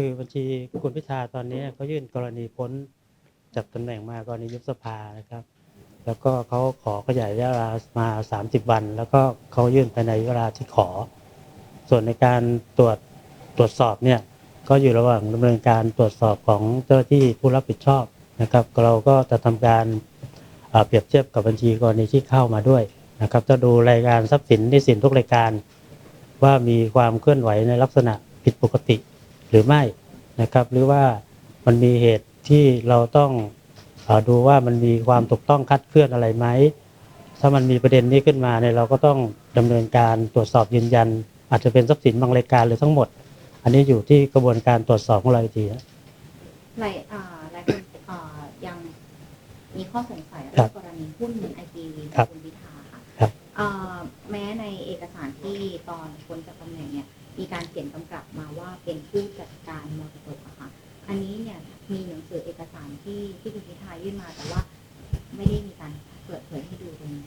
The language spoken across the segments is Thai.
คือบัญชีคุณพิธาตอนนี้เขายื่นกรณีพ้นจากตำแหน่งมากรณียุบสภานะครับ แล้วก็เขาขอขยายเวลามา 30 วัน แล้วก็เขายื่นภายในเวลาที่ขอ ส่วนในการตรวจตรวจสอบเนี่ยก็อยู่ระหว่างดำเนินการตรวจสอบของเจ้าหน้าที่ผู้รับผิดชอบนะครับ เราก็จะทำการเปรียบเทียบกับบัญชีกรณีที่เข้ามาด้วยนะครับ จะดูรายการทรัพย์สินหนี้สินทุกรายการ ว่ามีความเคลื่อนไหวในลักษณะผิดปกติ หรือไม่นะครับ หรือว่ามันมีเหตุที่เราต้องเออดูว่ามันมีความถูกต้องคลาดเคลื่อนอะไรไหมถ้ามันมีประเด็นนี้ขึ้นมาเนี่ยเราก็ต้องดำเนินการตรวจสอบยืนยัน อาจจะเป็นทรัพย์สินบางรายการหรือทั้งหมด อันนี้อยู่ที่กระบวนการตรวจสอบของเราอีกทีนะหลายอ่าหลายคนอ่ายังมีข้อสงสัยครัเรื่บองกรณีหุ้นไอทีวีขครัอบงคุณพิธาค่ะครับอ่าแม้ในเอกสารที่ตอนพ้นจากตำแหน่งเนี่ยมีการเขียนกำกับ ยื่นมาแต่ว่า ไม่ได้มีการเปิดเผยให้ดูตรงนี้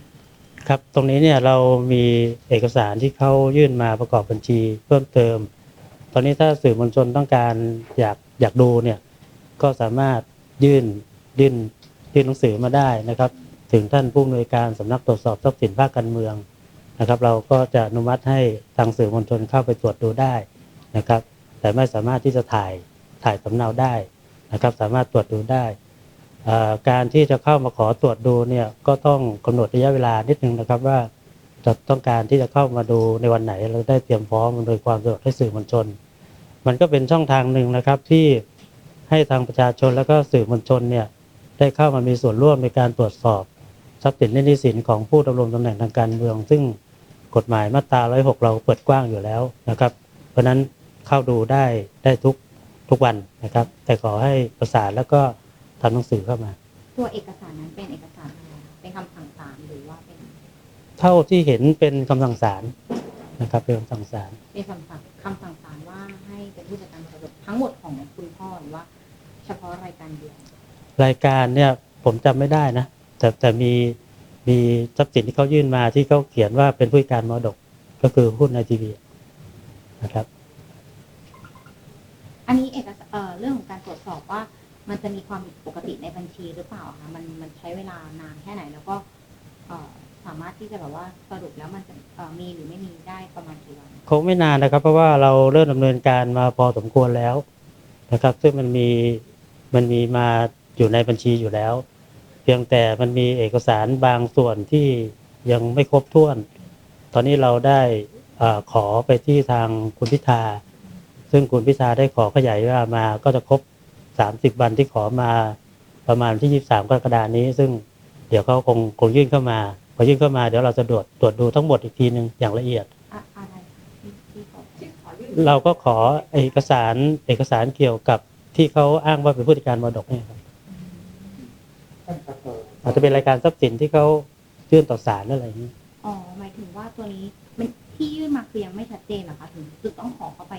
ครับตรงนี้เนี่ยเรามีเอกสารที่เขายื่นมาประกอบบัญชีเพิ่มเติม ตอนนี้ถ้าสื่อมวลชนต้องการอยากอยากดูเนี่ยก็สามารถยื่นยื่นยื่นหนังสือมาได้นะครับ ถึงท่านผู้อำนวยการสำนักตรวจสอบทรัพย์สินภาคการเมืองนะครับ เราก็จะอนุมัติให้ทางสื่อมวลชนเข้าไปตรวจดูได้นะครับ แต่ไม่สามารถที่จะถ่ายถ่ายสำเนาได้นะครับ สามารถตรวจดูได้ การที่จะเข้ามาขอตรวจดูเนี่ยก็ต้องกำหนดระยะเวลานิดนึงนะครับว่าจะต้องการที่จะเข้ามาดูในวันไหนเราได้เตรียมพร้อมโดยความสะดวกให้สื่อมวลชน มันก็เป็นช่องทางหนึ่งนะครับที่ให้ทางประชาชนแล้วก็สื่อมวลชนเนี่ยได้เข้ามามีส่วนร่วมในการตรวจสอบทรัพย์สินและหนี้สินของผู้ดำรงตำแหน่งทางการเมือง ซึ่งกฎหมายมาตรา 106 เราเปิดกว้างอยู่แล้วนะครับ เพราะฉะนั้นเข้าดูได้ได้ทุกทุกวันนะครับ แต่ขอให้ประสานแล้วก็ ทำหนังสือเข้ามา ตัวเอกสารนั้นเป็นเอกสารอะไรคะเป็นคำสั่งศาลหรือว่าเป็นเท่าที่เห็นเป็นคำสั่งศาลนะครับเป็นคำสั่งศาลเป็นคำสั่งคำสั่งศาลว่าให้เป็นผู้จัดการมรดกทั้งหมดของคุณพ่อหรือว่า เฉพาะรายการเดียวรายการเนี่ยผมจำไม่ได้นะ แต่แต่มีมีทรัพย์สินที่เขายื่นมาที่เขาเขียนว่าเป็นผู้จัดการมรดกก็คือหุ้นไอทีวีนะครับ อันนี้เอกสารเอ่อเรื่องของการตรวจสอบว่า มันจะมีความผิดปกติในบัญชีหรือเปล่าคะมันมันใช้เวลานานแค่ไหน แล้วก็เอ่อสามารถที่จะแบบว่าสรุปแล้วมันจะเอ่อมีหรือไม่มีได้ประมาณกี่วันคงไม่นานนะครับ เพราะว่าเราเริ่มดำเนินการมาพอสมควรแล้วนะครับ ซึ่งมันมีมันมีมาอยู่ในบัญชีอยู่แล้ว เพียงแต่มันมีเอกสารบางส่วนที่ยังไม่ครบถ้วน ตอนนี้เราได้เออขอไปที่ทางคุณพิธาซึ่งคุณพิธาได้ขอขยายเวลามาก็จะครบ 30 วันที่ขอมาประมาณที่ 23 กรกฎานี้ ซึ่งเดี๋ยวเขาคงคงยื่นเข้ามา พอยื่นเข้ามาเดี๋ยวเราจะตรวจตรวจดูทั้งหมดอีกทีหนึ่งอย่างละเอียดอะอะไรคะที่ที่ขอเราก็ขอเอกสารเอกสารเกี่ยวกับที่เขาอ้างว่าเป็นผู้จัดการมรดกเนี่ยครับท่านครับเอ่ออาจจะเป็นรายการทรัพย์สินที่เขายื่นต่อศาลอะไรอย่างนี้อ๋อหมายถึงว่าตัวนี้มันที่ยื่นมาคือยังไม่ชัดเจนเหรอคะถึงจะต้องขอเข้าไป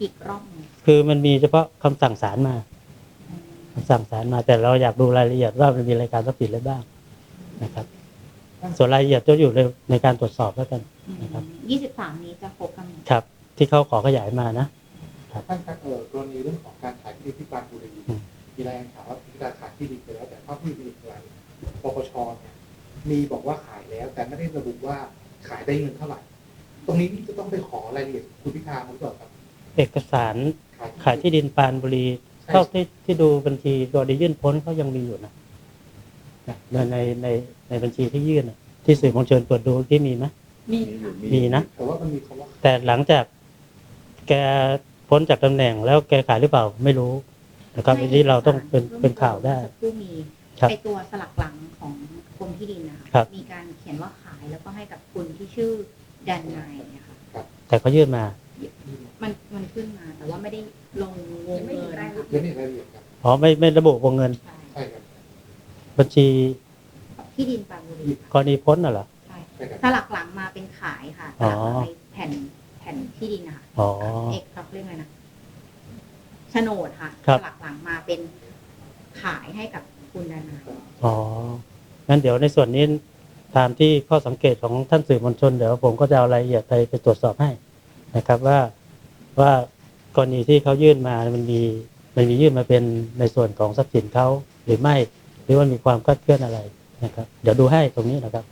อีกรอบหนึงคือมันมีเฉพาะคำสั่งศาลมาคำ สั่งศาลมา แต่เราอยากดูรายละเอียดว่ามันมีรายการทรัพย์สินอะไรบ้างนะครับ ส่วนรายละเอียดจะอยู่ในในการตรวจสอบแล้วกันนะครับยี่สิบสามนี้จะครบกำหนดครับ ที่เขาขอขยายมานะท่านครับเอ่อกรณีเรื่องของการขายที่ดินที่ปรานบุรีอืมมีรายงานข่าวว่าพิการขายที่ดินไปแล้ว แต่เท่าที่มีรายปปชเนี่ยมีบอกว่าขายแล้ว แต่ไม่ได้ระบุว่าขายได้เงินเท่าไหร่ ตรงนี้จะต้องไปขอรายละเอียดคุณพิธาหรือเปล่าครับ เอกสารขายที่ดินปรานบุรีใช่ เท่าที่ที่ดูบัญชีตัวได้ยื่นพ้นเขายังมีอยู่นะในในในในบัญชีที่ยื่นน่ะที่สื่อมวลชนตรวจดูที่มีไหมมีค่ะมีนะแต่ว่ามันมีคำว่าแต่หลังจากแกพ้นจากตำแหน่งแล้วแกขายหรือเปล่าไม่รู้นะครับอันนี้เราต้องเป็นเป็นข่าวได้ผู้มีครับไอตัวสลักหลังของกรมที่ดินนะคะครับมีการเขียนว่าขายแล้วก็ให้กับคุณที่ชื่อดันนายเนี่ยค่ะแต่เขายื่นมา มันมันขึ้นมาแต่ว่าไม่ได้ลงวงเงินนะคะยังไม่เห็นรายละเอียดครับอ๋อไม่ไม่ระบุวงเงิน ใช่ใช่ครับบัญชีที่ดินปรานบุรีกรณีพ้นน่ะเหรอ ใช่ ใช่ครับสลักหลังมาเป็นขายค่ะสอ๋อลักหลังในแผ่นแผ่นที่ดินนะคะอ๋อ เอกครับเรียกอะไรนะโฉนดค่ะครับสลักหลังมาเป็นขายให้กับคุณดานายอ๋อ งั้นเดี๋ยวในส่วนนี้ตามที่ข้อสังเกตของท่านสื่อมวลชน เดี๋ยวผมก็จะเอารายละเอียดไปไปตรวจสอบให้ นะครับว่าว่ากกรณีที่เขายื่นมามันมีมันมียื่นมาเป็นในส่วนของทรัพย์สินเขาหรือไม่ หรือว่ามีความคลาดเคลื่อนอะไรนะครับ เดี๋ยวดูให้ตรงนี้นะครับ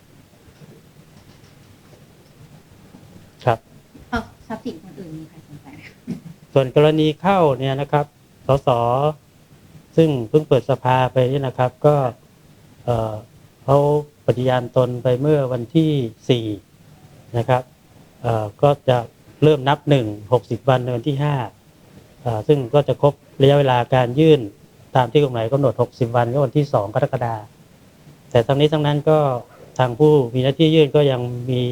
ครับเอ้าทรัพย์สินคนอื่นมีใครสนใจไหมส่วนกรณีเข้าเนี่ยนะครับ สส ซึ่งเพิ่งเปิดสภาไปนี่นะครับ ก็เอ่อเขาปฏิญาณตนไปเมื่อวันที่4นะครับเอ่อก็จะ เริ่มนับ1 60วันในวันที่5เอ่อซึ่งก็จะครบระยะเวลาการยื่นตามที่กฎหมายกำหนด 60 วันก็วันที่2กรกฎาคมแต่ทั้งนี้ทั้งนั้นก็ทางผู้มีหน้าที่ยื่นก็ยังมี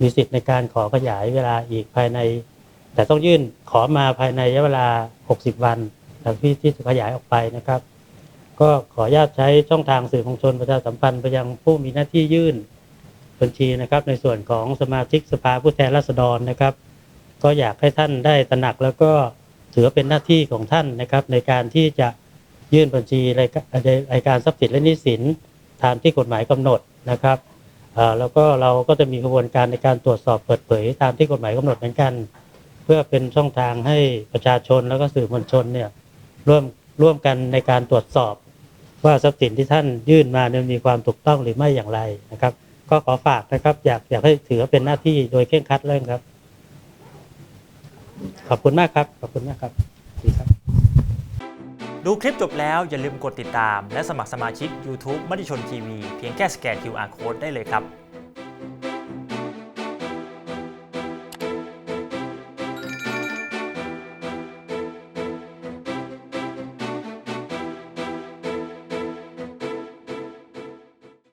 มีสิทธิ์ในการขอขยายเวลาอีกภายใน แต่ต้องยื่นขอมาภายในระยะเวลา 60 วันจากที่ที่ขยายออกไปนะครับ ก็ขออนุญาตใช้ช่องทางสื่อมวลชนประชาสัมพันธ์ไปยังผู้มีหน้าที่ยื่นบัญชีนะครับ ในส่วนของสมาชิกสภาผู้แทนราษฎรนะครับ ก็อยากให้ท่านได้ตระหนักแล้วก็ถือว่าเป็นหน้าที่ของท่านนะครับ ในการที่จะยื่นบัญชีรายการทรัพย์สินและหนี้สินตามที่กฎหมายกำหนดนะครับแล้วก็เราก็จะมีกระบวนการในการตรวจสอบเปิดเผย ตามที่กฎหมายกำหนดเหมือนกัน เพื่อเป็นช่องทางให้ประชาชนแล้วก็สื่อมวลชนเนี่ยร่วมร่วมกันในการตรวจสอบ ว่าทรัพย์สินที่ท่านยื่นมาเนี่ยมีความถูกต้องหรือไม่อย่างไรนะครับ ก็ขอฝากนะครับ อยากอยากให้ถือว่าเป็นหน้าที่โดยเคร่งครัดเร่งครับ ขอบคุณมากครับ ขอบคุณมากครับดีครับ ดูคลิปจบแล้วอย่าลืมกดติดตาม และสมัครสมาชิก YouTube มติชนทีวีเพียงแค่สแกน QR Code ได้เลยครับ